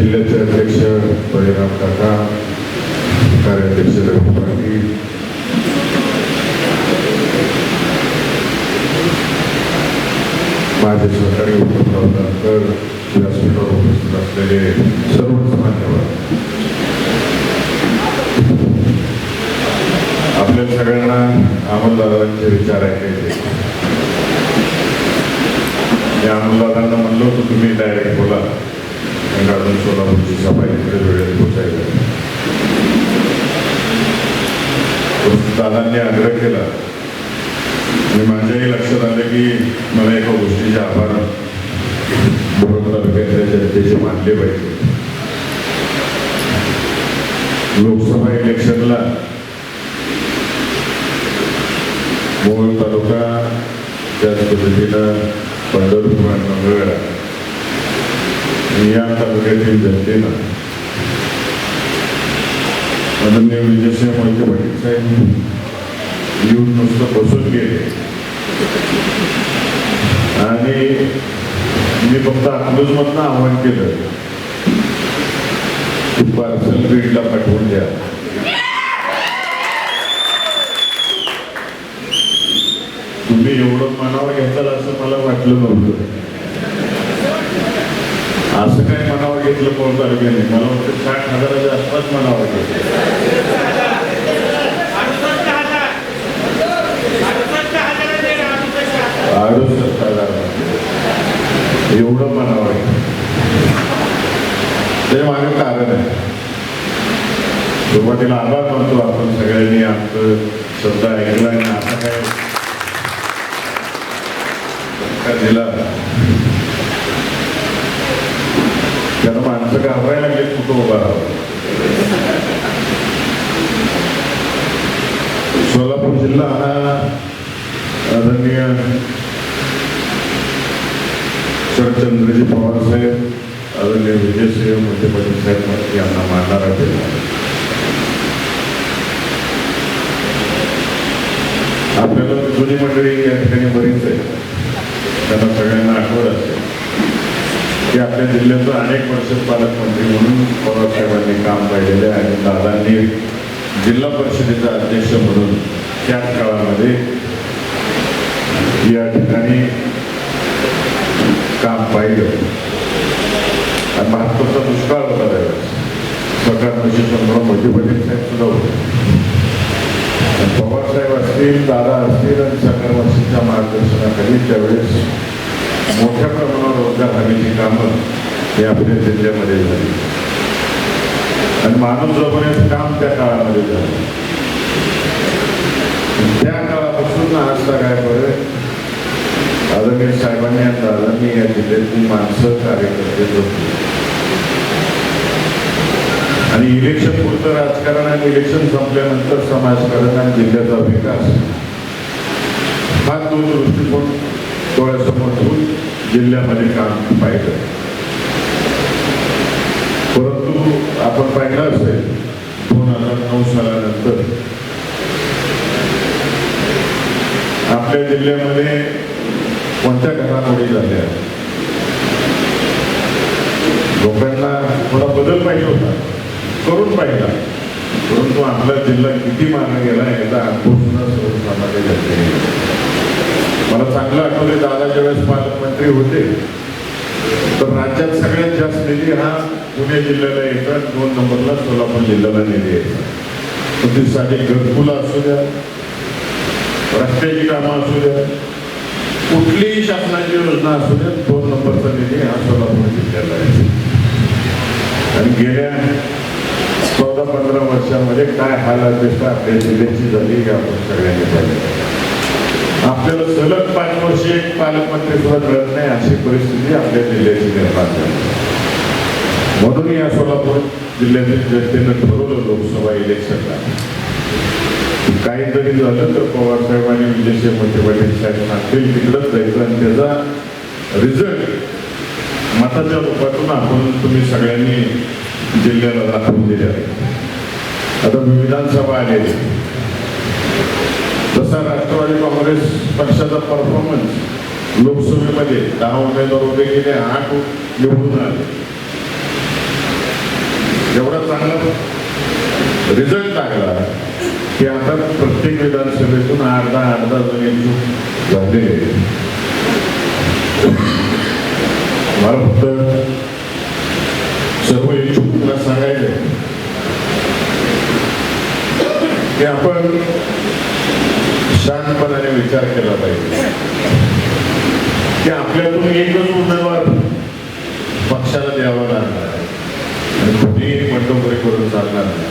जिल्ह्याचे अध्यक्ष बळीराम काका कार्याध्यक्ष रवी पाटील माझे सहकारी उद्धवराव व्यासपीठावर उपस्थित असलेले सर्वच मान्यवर. आपल्या सगळ्यांना अमोलदादांचे विचार ऐकायचे. मी अमोलदादांना म्हणलो तर तुम्ही डायरेक्ट बोला. कारण सोलापूरची सभा इकडे वेळेत पोचायला दादांनी आग्रह केला आणि माझ्याही लक्षात आलं की मला एका गोष्टीचे आभार बोरड तालुक्यातल्या जनतेचे मानले पाहिजे लोकसभा इलेक्शनला मोहोळ तालुका त्याच पद्धतीनं पंढरपूर आणि मंगळवेढा या तालुक्यातील जनतेनं आदरणीय विजयसिंह मोहिते पाटील साहेब येऊन नुसतं बसून गेले. आणि मी फक्त अकलूजमधनं आव्हान केलं. की पार्सल बीडला पाठवून द्या. तुम्ही एवढं मनावर घेतलं असं मला वाटलं नव्हतं. असं काय मनावर घेतलं कोण तालुक्याने मला वाटतं साठ हजाराच्या आसपास मनावर घेतलं. अडुसष्ट हजार म्हणजे. एवढं मनावर आहे. ते माझं कारण आहे. सुरुवातीला आभार मानतो आपण सगळ्यांनी आमचं शब्द ऐकला आणि आता काय? दिला. माणसं घाबरायला लागले कुठं उभा राहावं? सोलापूर जिल्हा हा आदरणीय शरदचंद्रजी पवार साहेब आदरणीय विजयसिंह मोठे पाटील साहेब यांना मानणारा जिल्हा आहे. आपल्याला जुनी मंडळी या ठिकाणी बरीच आहे त्यांना सगळ्यांना आठवत असेल की आपल्या जिल्ह्याचं अनेक वर्ष पालकमंत्री म्हणून पवार साहेबांनी काम पाहिलेले आणि दादांनी जिल्हा परिषदेचा अध्यक्ष म्हणून त्याच काळामध्ये या ठिकाणी काम पाहिलं. आणि महाराष्ट्राचा दुष्काळ होता त्यावेळेस. सरकार शंभर मोठी पाटील साहेब सुद्धा होते. पवार साहेब असतील दादा असतील आणि सरकार वर्षीच्या मार्गदर्शनाखाली त्यावेळेस मोठ्या प्रमाणावर रोजगार हमीची कामं हे आपल्या जिल्ह्यामध्ये झाली. आणि मानव जगवण्याचं काम त्या काळामध्ये झालं. त्या काळापासून आज पर्यंत आदरणीय साहेबांनी आणि दादांनी या जिल्ह्यातली माणसं कार्यकर्ते होते आणि इलेक्शन पुरतं राजकारण आणि इलेक्शन संपल्यानंतर समाजकारण आणि जिल्ह्याचा विकास. हा तो दृष्टिकोन डोळ्यासमोर ठेवून जिल्ह्यामध्ये काम पाहिलं. परंतु आपण पाहिलं असेल दोन हजार नऊ सालानंतर आपल्या जिल्ह्यामध्ये कोणत्या घडामोडी झाल्या? लोकांना थोडा बदल पाहिजे होता करून पाहिला. परंतु आपला जिल्हा किती मागे गेला याचा अनुभव सुद्धा सर्वसामान्य मला चांगलं आठवले दादा वेळेस पालकमंत्री होते. तर राज्यात सगळ्यात जास्त निधी हा पुणे जिल्ह्याला यायचा दोन नंबरला सोलापूर जिल्ह्याला निधी यायचा. साठी ती साधी असू द्या रस्त्याची कामं असू द्या कुठलीही शासनाची योजना असू द्या दोन नंबरचा निधी हा सोलापूर जिल्ह्याला यायचा. आणि गेल्या चौदा पंधरा वर्षामध्ये काय हाल अपेक्षा आपल्या जिल्ह्याची झाली हे आपण सगळ्यांनी पाहिजे आपल्याला सलग पाच वर्ष एक पालकमंत्री सुद्धा मिळत नाही अशी परिस्थिती आपल्या जिल्ह्याची निर्माण झाली. म्हणून या सोलापूर जिल्ह्यातील जनतेनं ठरवलं लोकसभा इलेक्शनला काहीतरी काही जरी झालं तर पवार साहेब आणि विजयसिंह मोठे पाटील साहेब सांगतील तिकडंच जायचं आणि त्याचा रिझल्ट मताच्या रूपातून आपण तुम्ही सगळ्यांनी जिल्ह्याला दाखवून दिले आहे. आता विधानसभा आलेली तसा राष्ट्रवादी काँग्रेस पक्षाचा परफॉर्मन्स लोकसभेमध्ये दहा उमेदवार उभे गेले आठ निवडून आले. एवढा चांगला रिझल्ट लागला की आता प्रत्येक विधानसभेतून अर्धा अर्धा जण इच्छुक झाले. मला फक्त सर्व इच्छुकांना सांगायचं आहे की आपण शांतपणाने विचार केला पाहिजे. की आपल्यातून एकच उमेदवार पक्षाला द्यावा लागणार आणि कुठेही बंडखोरी करून चालणार नाही.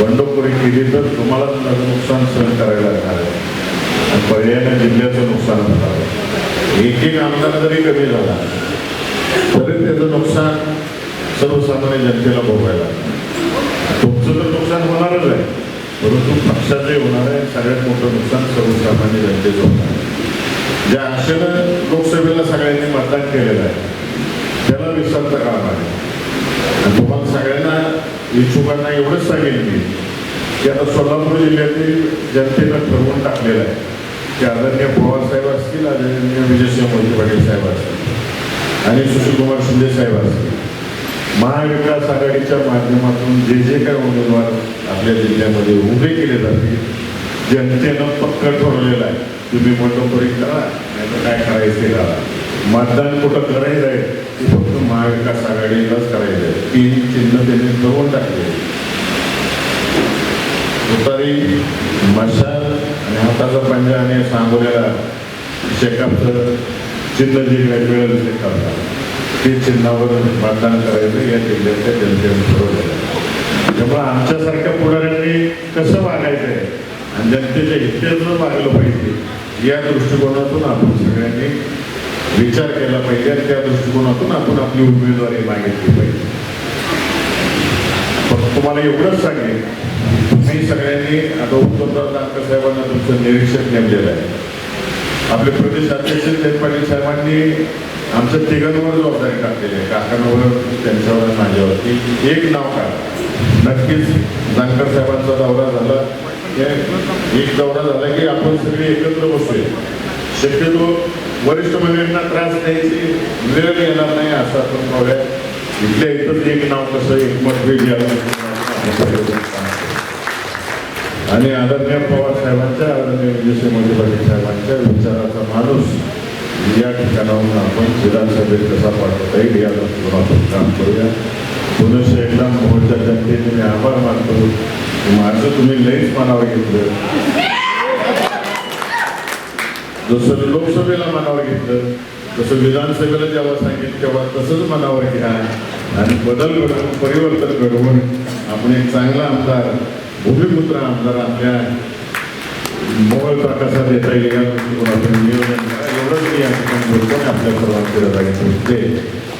बंडखोरी केली तर तुम्हाला त्याचं नुकसान सहन करायला लागणार आहे. आणि पर्यायाने जिल्ह्याचं नुकसान होणार आहे. एक एक आमदार जरी कमी झाला तरी त्याचं नुकसान सर्वसामान्य जनतेला भोगायला तुमचं तर नुकसान होणारच आहे. परंतु पक्षाचे होणार आहे सगळ्यात मोठं नुकसान सर्वसामान्य जनतेचं होणार आहे ज्या आशेनं लोकसभेला सगळ्यांनी मतदान केलेलं आहे त्याला विसरता काम आहे आणि तुम्हाला सगळ्यांना इच्छुकांना एवढंच सांगेन मी की आता सोलापूर जिल्ह्यातील जनतेनं ठरवून टाकलेलं आहे की आदरणीय पवार साहेब असतील आदरणीय विजयसिंह मोहिते पाटील साहेब असतील आणि सुशीलकुमार शिंदे साहेब असतील. महाविकास आघाडीच्या माध्यमातून जे जे काही उमेदवार आपल्या जिल्ह्यामध्ये उभे केले जातील जनतेनं पक्क ठरवलेलं आहे. तुम्ही बंडखोरी करा नाही तर काय करायचं ते करा मतदान कुठं करायचं आहे ते फक्त महाविकास आघाडीलाच करायचं आहे तीन चिन्ह त्यांनी ठरवून टाकले. दुपारी मशाल आणि हाताचा पंजा आणि सांगोल्याला शेकापचं चिन्ह जे काही मिळेल ते ते चिन्हावर मतदान करायचं या जिल्ह्याच्या जनतेने ठरवलं आहे. त्यामुळे आमच्यासारख्या पुढाऱ्यांनी कसं वागायचं आहे आणि जनतेच्या हितेचं वागलं पाहिजे या दृष्टिकोनातून आपण सगळ्यांनी विचार केला पाहिजे आणि त्या दृष्टिकोनातून आपण आपली उमेदवारी मागितली पाहिजे. फक्त तुम्हाला एवढंच सांगेन तुम्ही सगळ्यांनी आता उत्तमराव जानकर साहेबांना तुमचं निरीक्षक नेमलेलं आहे. आपले प्रदेश अध्यक्ष जयंत पाटील साहेबांनी आमच्या तिघांवर जबाबदारी टाकलेली आहे. काकांवर त्यांच्यावर माझ्यावरती. एक नाव काढ. नक्कीच जानकर साहेबांचा दौरा झाला. एक दौरा झाला की आपण सगळे एकत्र बसूया शक्यतो वरिष्ठ मंडळींना त्रास द्यायची वेळ येणार नाही असं आपण पाहूया. इथल्या इथंच एक नाव कसं एकमत वेळ आणि आदरणीय पवार साहेबांच्या आदरणीय विजयसिंह मोदी पाटील साहेबांच्या विचाराचा माणूस या ठिकाणाहून आपण विधानसभेत कसा पाठवता येईल या दृष्टिकोन आपण काम करूया. पुनश्च एकदा मोहोळच्या जनतेने मी आभार मानतो. माझं तुम्ही लईच मनावर घेतलं. जसं लोकसभेला मनावर घेतलं तसं विधानसभेला जेव्हा सांगेल तेव्हा तसंच मनावर घ्या आणि बदल घडवून परिवर्तन घडवून आपण एक चांगला आमदार भूमिपुत्र आमदार आपल्या मोबाईल प्रकाशात येता येईल या आपण नियोजन करा एवढंच मी या ठिकाणी बोलतो आपल्या सर्वांची रजा घेतो